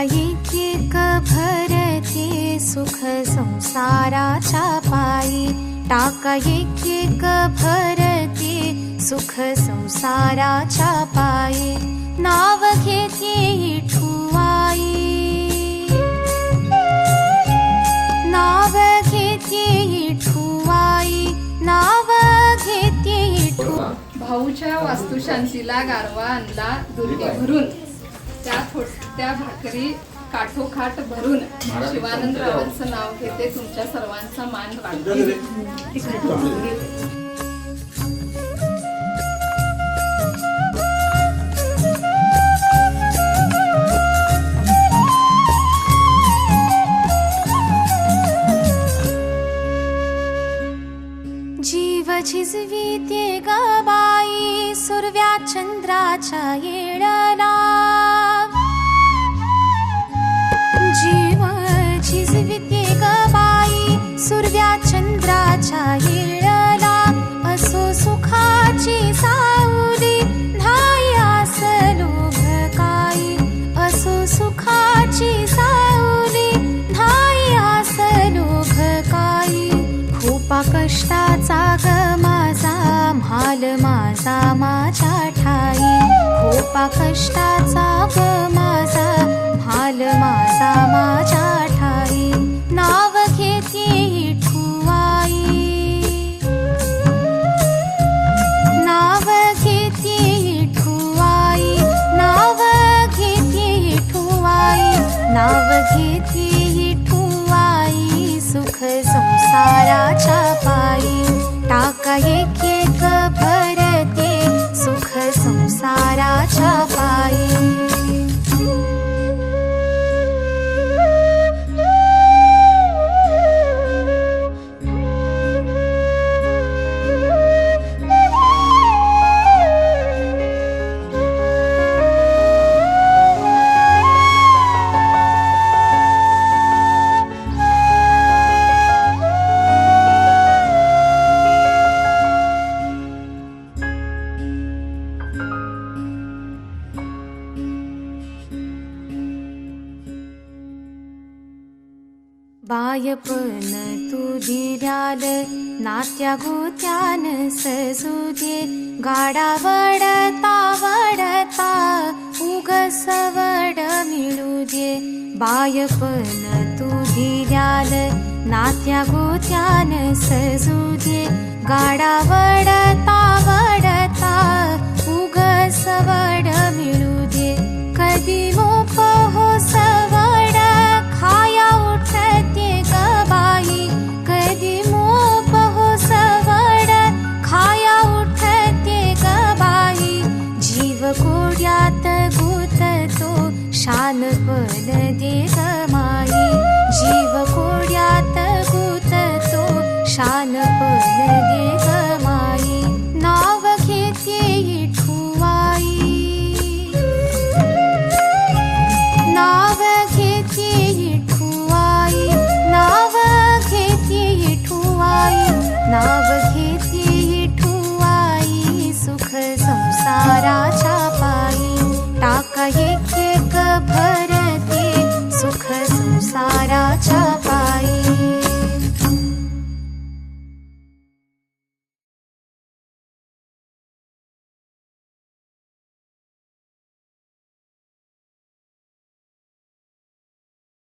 येते भरते सुख संसाराच्या पायी. टाका भरते सुख संसाराच्या पायी. नाव घेती ठुवाई नाव घेते ठुवाई नाव घेते ठुवा भाऊच्या वास्तुशांतीला गारवा आणला दुर्गे भरून त्या थोड त्या भाकरी काठोखाट भरून शिवानंद रावांचं नाव घेते. तुमच्या सर्वांचा मान राखते जीव झिजवीते गबाई सुरव्या चंद्राच्या येळला. कष्टाचा ग माझा म्हाल माझा माझ्या ठाई. खोपा कष्टाचा ग माझा म्हाल माझा माझ्या ठाई. नाव घेते ठुवाई नाव घेते ठुवाई नाव घेते ठुवाई नाव घेते ठुवाई सुख संसाराच्या सुख संसारा छा बायपण तू दिल्याल नात्या गोत्यान सजुदे गाडा वडता वडता उग सवड मिळू दे बायपण तू दिल्याल नात्या गोत्यान सजुदे गाडा वडता वडता जीव गुततो शान पद देग माई. जीव कोड्यात गुततो शान पद सारा चा